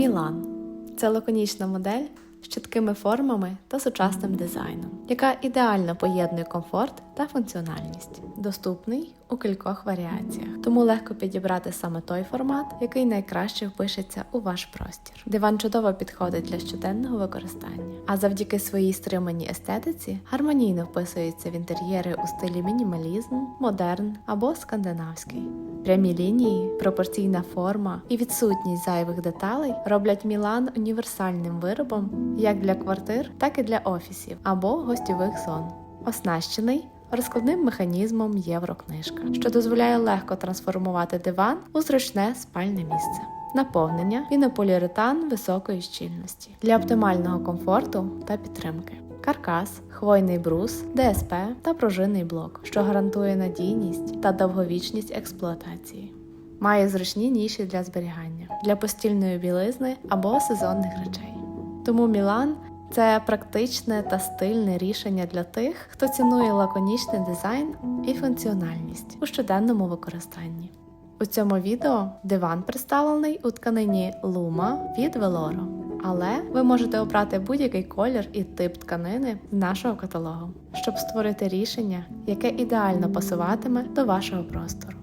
Мілан це лаконічна модель з чіткими формами та сучасним дизайном, яка ідеально поєднує комфорт та функціональність, доступний у кількох варіаціях. Тому легко підібрати саме той формат, який найкраще впишеться у ваш простір. Диван чудово підходить для щоденного використання, а завдяки своїй стриманій естетиці гармонійно вписується в інтер'єри у стилі мінімалізм, модерн або скандинавський. Прямі лінії, пропорційна форма і відсутність зайвих деталей роблять Мілан універсальним виробом як для квартир, так і для офісів або гостьових зон. Оснащений розкладним механізмом Єврокнижка, що дозволяє легко трансформувати диван у зручне спальне місце. Наповнення пінополіуретан високої щільності для оптимального комфорту та підтримки. Каркас, хвойний брус, ДСП та пружинний блок, що гарантує надійність та довговічність експлуатації. Має зручні ніші для зберігання, для постільної білизни або сезонних речей. Тому Мілан це практичне та стильне рішення для тих, хто цінує лаконічний дизайн і функціональність у щоденному використанні. У цьому відео диван представлений у тканині Luma від Veloro, але ви можете обрати будь-який колір і тип тканини з нашого каталогу, щоб створити рішення, яке ідеально пасуватиме до вашого простору.